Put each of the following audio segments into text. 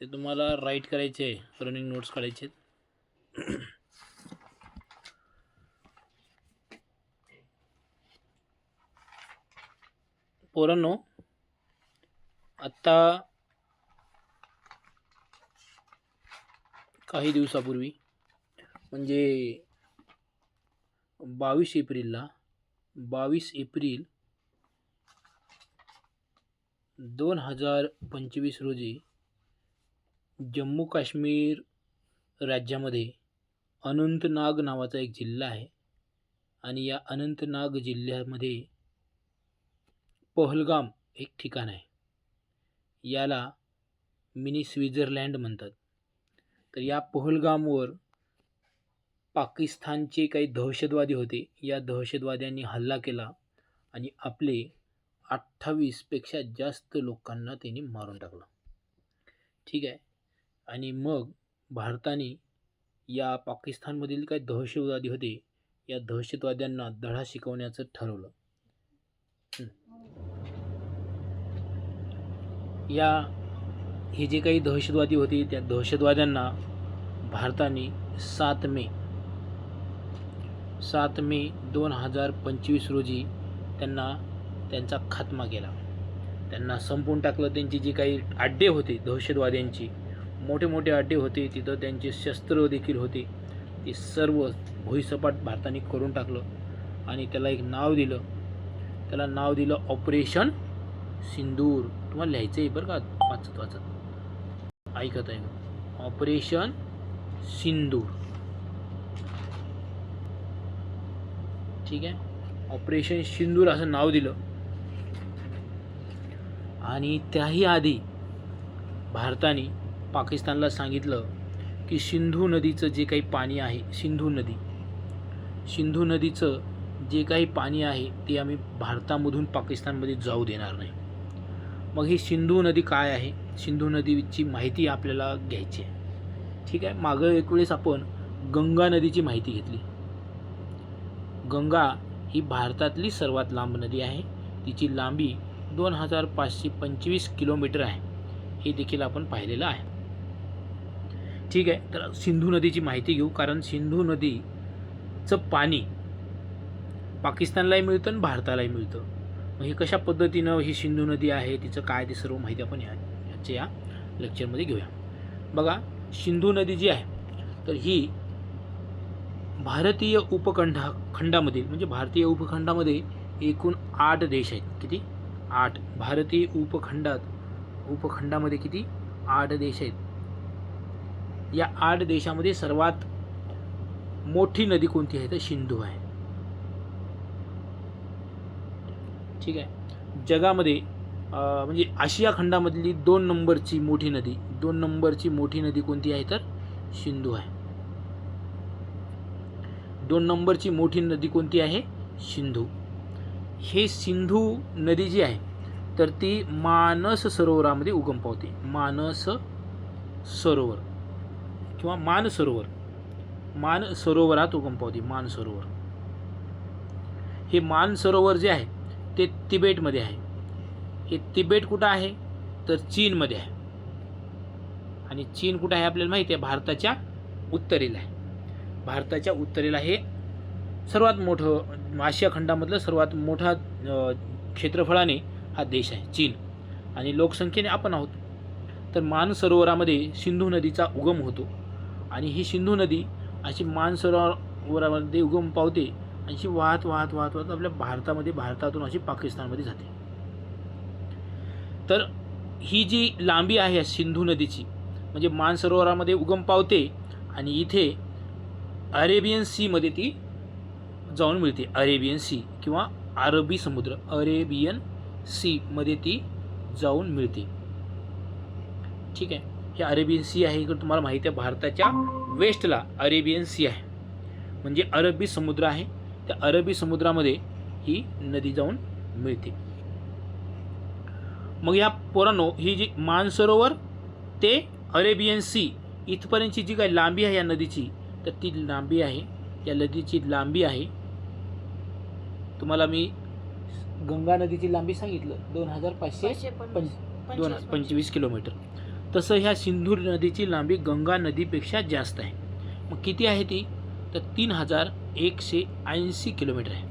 ते तुम्हाला राईट करायचे आहे रनिंग नोट्स काढायचे आहेत. पोरांनो आत्ता काही दिवसापूर्वी म्हणजे बावीस एप्रिलला बावीस एप्रिल दोन हजार पंचवीस रोजी जम्मू काश्मीर राज्यामध्ये अनंतनाग नावाचा एक जिल्हा आहे. आणि या अनंतनाग जिल्ह्यामध्ये पहलगाम एक ठिकाण आहे. याला मिनी स्वित्झर्लँड म्हणतात. तर या पहलगामवर पाकिस्तानचे काही दहशतवादी होते. या दहशतवाद्यांनी हल्ला केला आणि आपले अठ्ठावीसपेक्षा जास्त लोकांना त्यांनी मारून टाकलं. ठीक आहे? आणि मग भारताने या पाकिस्तानमधील काही दहशतवादी होते या दहशतवाद्यांना धडा शिकवण्याचं ठरवलं. या हे जे काही दहशतवादी होते त्या दहशतवाद्यांना भारताने सात मे सात मे दोन हजार पंचवीस रोजी त्यांना त्यांचा खात्मा केला. त्यांना संपवून टाकलं त्यांची जी काही अड्डे होते दहशतवाद्यांची मोठे मोठे अड्डे होते तिथं त्यांचे शस्त्र देखील होते. ते सर्व भुईसपाट भारताने करून टाकलं आणि त्याला एक नाव दिलं. त्याला नाव दिलं ऑपरेशन सिंदूर. तुम्हाला लिहायचं आहे बरं का? वाचत वाचत. ऐकत आहे. ऑपरेशन सिंदूर. ठीक आहे? ऑपरेशन सिंदूर असं नाव दिलं. आणि त्याही आधी भारताने पाकिस्तानला सांगितलं की सिंधू नदीचं जे काही पाणी आहे सिंधू नदी सिंधू नदीचं जे काही पाणी आहे ते आम्ही भारतामधून पाकिस्तानमध्ये जाऊ देणार नाही. मग ही सिंधू नदी काय आहे? सिंधू नदीची माहिती आपल्याला घ्यायची आहे. ठीक आहे मागं एक वेळेस आपण गंगा नदीची माहिती घेतली. गंगा ही भारतातली सर्वात लांब नदी आहे. तिची लांबी दोन हजार पाचशे पंचवीस किलोमीटर आहे. हे देखील आपण पाहिलेलं आहे. ठीक आहे तर सिंधू नदीची माहिती घेऊ कारण सिंधू नदीचं पाणी पाकिस्तानलाही मिळतं आणि भारतालाही मिळतं. मग हे कशा पद्धतीनं ही सिंधू नदी आहे तिचं काय ते सर्व माहिती आपण या याचे या लेक्चरमध्ये घेऊया. बघा सिंधू नदी जी आहे तर ही भारतीय उपखंडा खंडामधील म्हणजे भारतीय उपखंडामध्ये एकूण आठ देश आहेत. किती? आठ. भारतीय उपखंडात उपखंडामध्ये किती? आठ देश आहेत. या आठ देशामध्ये सर्वात मोठी नदी कोणती आहे? तर सिंधू आहे. ठीक आहे. जगामध्ये म्हणजे आशिया खंडामधली दोन नंबरची मोठी नदी दोन नंबरची मोठी नदी कोणती आहे? तर सिंधू आहे. दोन नंबरची मोठी नदी कोणती आहे? सिंधू हे सिंधू नदी जी आहे तर ती मानस सरोवरामध्ये उगम पावते. मानस सरोवर. किंवा मान सरोवर. मान सरोवरात उगम पावते मान सरोवर. हे मान सरोवर जे आहे ते तिबेटमध्ये आहे. हे तिबेट कुठं आहे? तर चीनमध्ये आहे. आणि चीन कुठं आहे आपल्याला माहिती आहे? भारताच्या उत्तरेला आहे. भारताच्या उत्तरेला हे सर्वात मोठं आशिया खंडामधलं सर्वात मोठा क्षेत्रफळाने हा देश आहे चीन. आणि लोकसंख्येने आपण आहोत. तर मान सरोवरामध्ये सिंधू नदीचा उगम होतो. आणि ही सिंधू नदी अशी मान सरोवरामध्ये उगम पावते आणि अशी वाहत वाहत वाहत वाहत आपल्या भारतामध्ये भारतातून अशी पाकिस्तानमध्ये जाते. तर ही जी लांबी आहे सिंधू नदीची म्हणजे मानसरोवरामध्ये उगम पावते आणि इथे अरेबियन सीमध्ये ती जाऊन मिळते. अरेबियन सी किंवा अरबी समुद्र अरेबियन सीमध्ये ती जाऊन मिळते. ठीक आहे? हे अरेबियन सी आहे इकडे तुम्हाला माहिती आहे भारताच्या वेस्टला अरेबियन सी आहे. म्हणजे अरबी समुद्र आहे. त्या अरबी समुद्रामध्ये ही नदी जाऊन मिळते. मग या पोरांनो ही जी मानसरोवर ते अरेबियन सी इथपर्यंतची जी काही लांबी आहे या नदीची तर ती लांबी आहे. या नदीची लांबी आहे. तुम्हाला मी गंगा नदीची लांबी सांगितलं दोन हजार पाचशे पंच दोन पंचवीस किलोमीटर. तसं ह्या सिंधू नदीची लांबी गंगा नदीपेक्षा जास्त आहे. मग किती आहे ती? तर तीन हजार एकशे ऐंशी किलोमीटर आहे.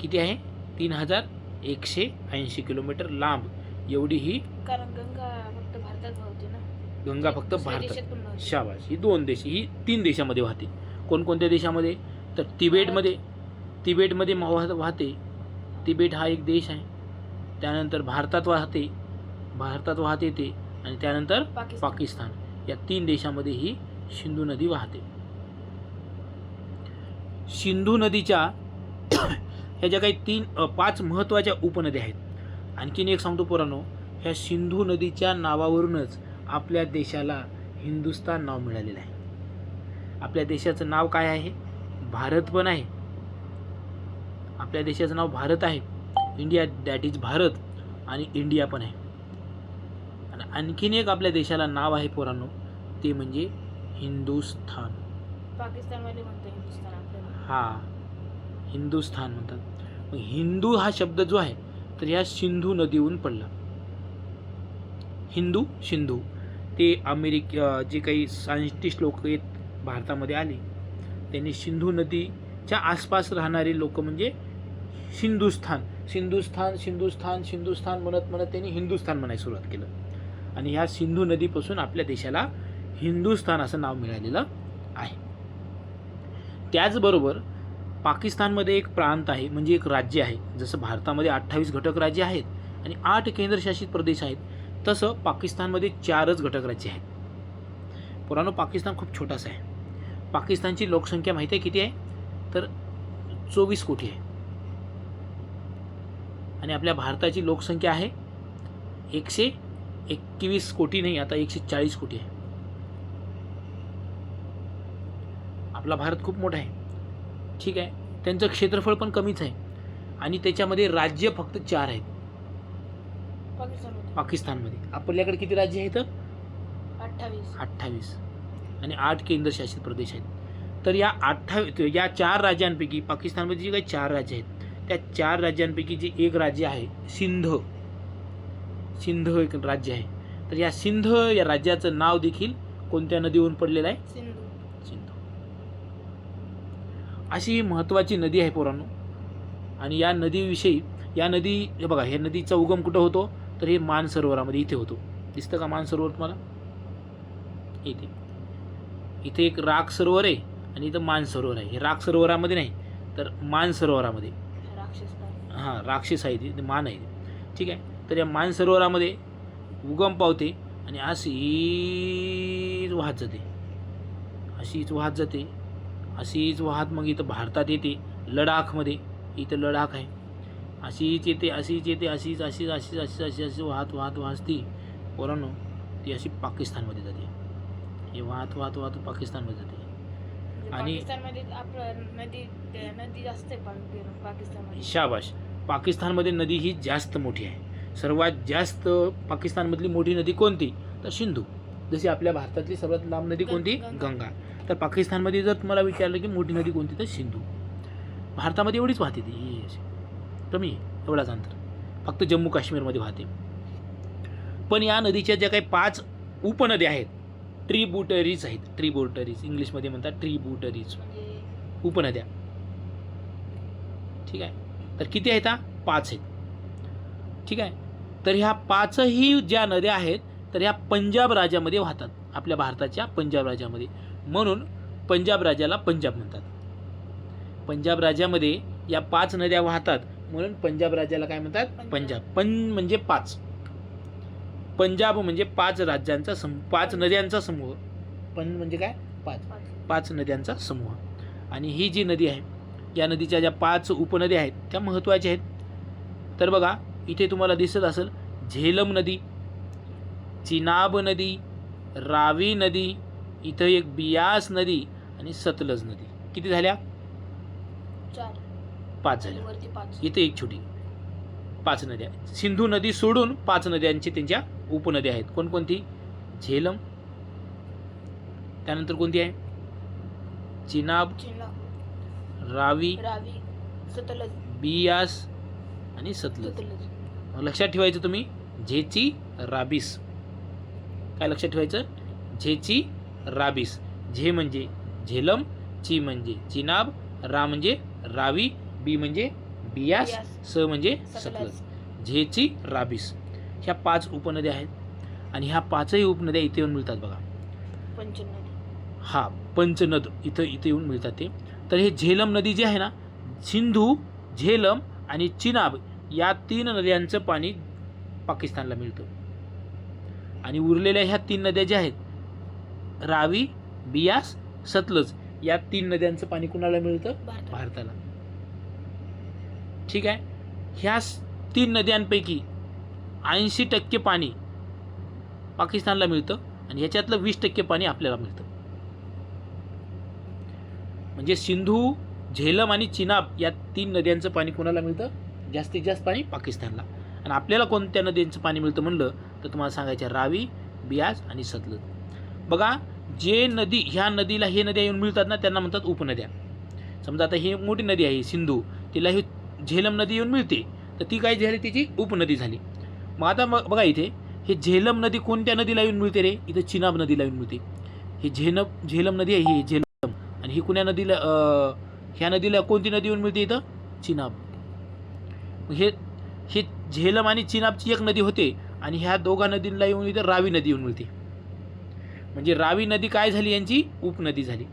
किती आहे? तीन हजार एकशे ऐंशी किलोमीटर लांब. एवढी ही कारण गंगा फक्त भारतात वाहते ना. गंगा फक्त भारतात. शाबाश ही दोन देश ही तीन देशामध्ये वाहते. कोणकोणत्या देशामध्ये? तर तिबेटमध्ये. तिबेटमध्ये वाहते. तिबेट हा एक देश आहे. त्यानंतर भारतात वाहते. भारतात वाहते ते. आणि त्यानंतर पाकिस्तान. या तीन देशामध्ये ही सिंधू नदी वाहते. सिंधू नदीच्या ह्या ज्या काही तीन पाच महत्त्वाच्या उपनद्या आहेत. आणखीन एक सांगतो पोरांनो ह्या सिंधू नदीच्या नावावरूनच आपल्या देशाला हिंदुस्तान नाव मिळालेलं आहे. आपल्या देशाचं नाव काय आहे? भारत पण आहे. आपल्या देशाचं नाव भारत आहे. India that is Bharat. आणि इंडिया पण आहे. आणि आणखीन एक आपल्या देशाला नाव आहे पोरांनो ते म्हणजे हिंदुस्थान. पाकिस्तानवाले म्हणतात हिंदुस्थान आपल्याला. हा हिंदुस्थान म्हणतात. मग हिंदू हा शब्द जो आहे तर ह्या सिंधू नदीहून पडला. हिंदू सिंधू. ते अमेरिक जे काही सायंटिस्ट लोक आहेत भारतामध्ये आले. त्यांनी सिंधू नदीच्या आसपास राहणारे लोक म्हणजे हिंदुस्थान. सिंधुस्थान सिंधुस्थान सिंधुस्थान म्हणत म्हणत त्यांनी हिंदुस्थान म्हणायला सुरुवात केलं. आणि ह्या सिंधू नदीपासून आपल्या देशाला हिंदुस्थान असं नाव मिळालेलं आहे. त्याचबरोबर पाकिस्तानमध्ये एक प्रांत आहे म्हणजे एक राज्य आहे. जसं भारतामध्ये अठ्ठावीस घटक राज्य आहेत आणि आठ केंद्रशासित प्रदेश आहेत तसं पाकिस्तानमध्ये चारच घटक राज्य आहेत. पुरानो पाकिस्तान खूप छोटासा आहे. पाकिस्तानची लोकसंख्या माहिती आहे किती आहे? तर चोवीस कोटी आहे. आणि आपल्या भारताची लोकसंख्या आहे एकशे एकवीस कोटी नाही आता एकशे चाळीस कोटी आहे. आपला भारत खूप मोठा आहे. ठीक आहे. त्यांचं क्षेत्रफळ पण कमीच आहे. आणि त्याच्यामध्ये राज्य फक्त चार आहेत. पाकिस्तान पाकिस्तानमध्ये. आपल्याकडे किती राज्य आहेत? अठ्ठावीस. अठ्ठावीस. आणि आठ केंद्रशासित प्रदेश आहेत. तर या अठ्ठावीस या चार राज्यांपैकी पाकिस्तानमध्ये जे काही चार राज्य आहेत त्या चार राज्यांपैकी जे एक राज्य आहे सिंध. सिंध एक राज्य आहे. तर या सिंध या राज्याचं नाव देखील कोणत्या नदीवरून पडलेलं आहे? सिंधू. सिंधू. अशी ही महत्त्वाची नदी आहे पोरांनो. आणि या नदीविषयी या नदी हे बघा ह्या नदीचा उगम कुठं होतो? तर हे मानसरोवरामध्ये इथे होतो. दिसतं का मानसरोवर तुम्हाला? इथे. इथे एक राख सरोवर आहे आणि इथं मानसरोवर आहे. हे राख सरोवरामध्ये नाही तर मानसरोवरामध्ये. हां राक्षस आहे ते. मान आहे. ठीक आहे? तर या मानसरोवरामध्ये उगम पावते आणि अशीच वाहत जाते. अशीच वाहत जाते. अशीच वाहत मग इथं भारतात येते लडाखमध्ये. इथं लडाख आहे. अशीच येते अशीच येते अशीच अशीच अशीच अशीच अशी अशी वाहत वाहत वाहती पोरांनो ती अशी पाकिस्तानमध्ये जाते. हे वाहत वाहत वाहत पाकिस्तानमध्ये जाते. म्हणजे आणि- शाबाश. पाकिस्तानमध्ये नदी ही जास्त मोठी आहे. सर्वात जास्त पाकिस्तानमधली मोठी नदी कोणती? तर सिंधू. जशी आपल्या भारतातली सर्वात लांब नदी कोणती? गंगा. तर पाकिस्तानमध्ये जर तुम्हाला विचारलं की मोठी नदी कोणती तर सिंधू. भारतामध्ये एवढीच वाहते ती ही अशी. कमी आहे एवढाच अंतर. फक्त जम्मू काश्मीरमध्ये वाहते. पण या नदीच्या ज्या काही पाच उपनद्या आहेत ट्रिब्युटरीज आहेत. ट्रिब्युटरीज इंग्लिशमध्ये म्हणतात ट्रिब्युटरीज उपनद्या. ठीक आहे? तर किती आहेत हा? पाच आहेत. ठीक आहे? तर ह्या पाचही ज्या नद्या आहेत तर ह्या पंजाब राज्यामध्ये वाहतात आपल्या भारताच्या पंजाब राज्यामध्ये. म्हणून पंजाब राज्याला पंजाब म्हणतात. पंजाब राज्यामध्ये या पाच नद्या वाहतात म्हणून पंजाब राज्याला काय म्हणतात? पंजाब. पण पं म्हणजे पाच. पंजाब म्हणजे पाच राज्यांचा सम पाच नद्यांचा समूह. पण म्हणजे काय? पाच पाच. पाच नद्यांचा समूह. आणि ही जी नदी आहे या नदीच्या ज्या पाच उपनद्या आहेत त्या महत्त्वाच्या आहेत. तर बघा इथे तुम्हाला दिसत असेल झेलम नदी चिनाब नदी रावी नदी इथं एक बियास नदी आणि सतलज नदी. किती झाल्या? चार. पाच झाल्या. इथे एक छोटी. पाच नद्या. सिंधू नदी सोडून पाच नद्यांची त्यांच्या उपनद्या आहेत. कोणकोणती? झेलम. त्यानंतर कोणती आहे? चिनाब. रावी. रावी. सतलज. बियास आणि सतलज. लक्षात ठेवायचं तुम्ही झेची राबिस. काय लक्षात ठेवायचं? झेची राबीस. झे म्हणजे झेलम ची म्हणजे चिनाब रा म्हणजे रावी बी म्हणजे बियास. स म्हणजे सतलज. सतलज. झेची राबीस. ह्या पाच उपनद्या आहेत आणि ह्या पाचही उपनद्या इथे येऊन मिळतात बघा. पंचनदी. हा पंचनद इथं इथं येऊन मिळतात ते. तर हे झेलम नदी जी आहे ना सिंधू झेलम आणि चिनाब या तीन नद्यांचं पाणी पाकिस्तानला मिळतं. आणि उरलेल्या ह्या तीन नद्या ज्या आहेत रावी बियास सतलज या तीन नद्यांचं पाणी कुणाला मिळतं? भारताला. ठीक आहे? ह्या तीन नद्यांपैकी ऐंशी टक्के पाणी पाकिस्तानला मिळतं आणि ह्याच्यातलं वीस टक्के पाणी आपल्याला मिळतं. म्हणजे सिंधू झेलम आणि चिनाब या तीन नद्यांचं पाणी कोणाला मिळतं? जास्तीत जास्त पाणी पाकिस्तानला. आणि आपल्याला कोणत्या नद्यांचं पाणी मिळतं म्हणलं तर तुम्हाला सांगायचं रावी बियास आणि सतलज. बघा जे नदी ह्या नदीला हे नद्या येऊन मिळतात ना त्यांना म्हणतात उपनद्या. समजा आता ही मोठी नदी आहे सिंधू तिला ही झेलम नदी येऊन मिळते. तर ती काय झाली? तिची उपनदी झाली. मग आता मग बघा इथे हे झेलम नदी कोणत्या नदीला येऊन मिळते रे? इथं चिनाब नदीला येऊन मिळते. ही झेनब झेलम नदी आहे ही झेलम. आणि ही कुण्या नदीला ह्या नदीला कोणती नदी येऊन मिळते इथं? चिनाब. हे हे झेलम आणि चिनाबची एक नदी होते आणि ह्या दोघा नदींना येऊन इथं रावी नदी येऊन मिळते. म्हणजे रावी नदी काय झाली यांची? उपनदी झाली.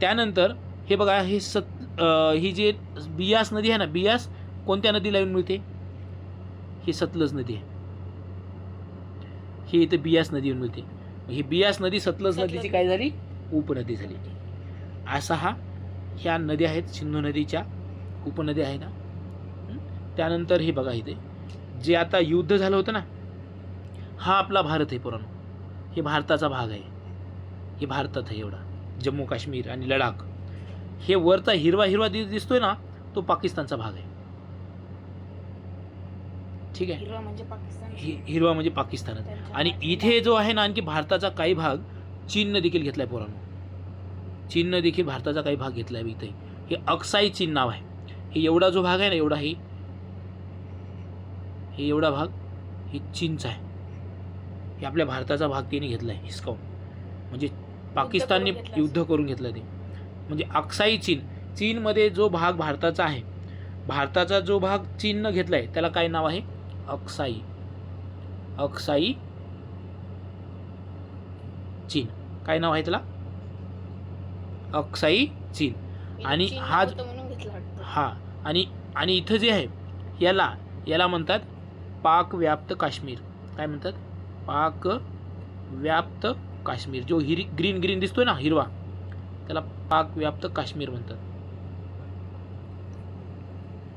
त्यानंतर हे बघा हे सत ही जे बियास नदी आहे ना बियास कोणत्या नदीला येऊन मिळते? ही सतलज नदी आहे. ही इथे बियास नदी येऊन मिळते. ही बियास नदी सतलज नदीची काय झाली? उपनदी झाली. असा हा ह्या नद्या आहेत सिंधू नदीच्या उपनद्या आहे ना? त्यानंतर हे बघा इथे. जे आता युद्ध झालं होतं ना हा आपला भारत आहे पुराण. हे भारताचा भाग आहे. हे भारतात आहे एवढा. जम्मू काश्मीर आणि लडाख. हे वरचा हिरवा हिरवा दिसतोय ना तो पाकिस्तानचा भाग आहे. ठीक आहे? हिरवा म्हणजे पाकिस्तान. हि- हिरवा म्हणजे पाकिस्तान. आणि इथे जो आहे ना आणखी भारताचा काही भाग चीननं देखील घेतलाय पोरांनो चीननं देखील भारताचा काही भाग घेतलाय इथे. हे अक्साई चीन नाव आहे. हे एवढा जो भाग आहे ना एवढा हे हे एवढा भाग हे चीनचा आहे. हे आपल्या भारताचा भाग त्याने घेतलाय हिसकावून. म्हणजे पाकिस्तानने घेतला युद्ध करून घेतलं ते. म्हणजे अक्साई चीन चीनमध्ये जो भाग भारताचा आहे भारताचा जो भाग चीननं घेतलाय त्याला काय नाव आहे? अक्साई. अक्साई चीन. काय नाव आहे त्याला? अक्साई चीन. आणि हा- घेतलं हा आणि आणि इथं जे आहे याला याला म्हणतात पाक व्याप्त काश्मीर. काय म्हणतात? पाक व्याप्त काश्मीर. जो हिरी ग्रीन ग्रीन दिसतोय ना हिरवा त्याला पाक व्याप्त काश्मीर म्हणतात.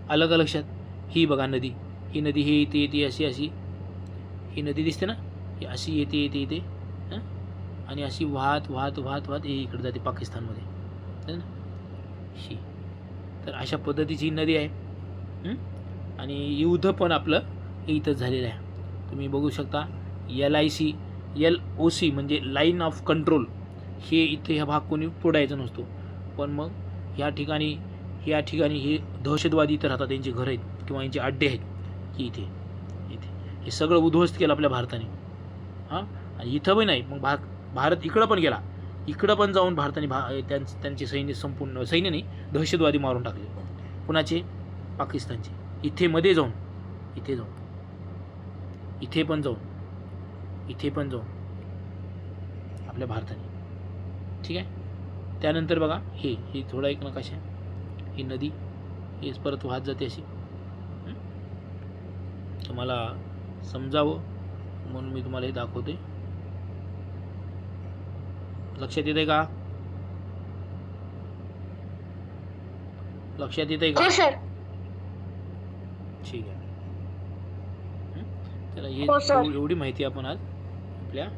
अलग लक्षात ही बघा नदी. ही नदी ही येते येते अशी अशी. ही नदी दिसते ना? ही अशी येते येते येते. आणि अशी वाहत वाहत वाहत वाहत हे इकडे जाते पाकिस्तानमध्ये. ना? ही. तर अशा पद्धतीची ही नदी आहे. आणि युद्ध पण आपलं इथंच झालेलं आहे. तुम्ही बघू शकता L I C L O C म्हणजे लाईन ऑफ कंट्रोल हे इथे ह्या भाग कोणी तोडायचा नसतो. पण मग ह्या ठिकाणी या ठिकाणी हे दहशतवादी इथं राहतात त्यांची घरं आहेत किंवा यांचे अड्डे आहेत. की इथे इथे. हे सगळं उद्ध्वस्त केलं आपल्या भारताने. हां? आणि इथं पण नाही मग भा भारत इकडं पण गेला. इकडं पण जाऊन भारताने भा त्यांचे त्यांचे सैन्य संपूर्ण सैन्य नाही दहशतवादी मारून टाकले. कुणाचे? पाकिस्तानचे. इथे मध्ये जाऊन इथे जाऊन. इथे पण जाऊन इथे पण जाऊन आपल्या भारताने. ठीक आहे? त्यानंतर बघा हे हे थोडा एक नकाशा आहे. ही नदी हेच परत वाहत जाते अशी? तुम्हाला समजावं म्हणून मी तुम्हाला हे दाखवते. लक्षात येते का? लक्षात येते का? हो ठीक आहे? चला हे हो, एवढी माहिती आपण आज आपल्या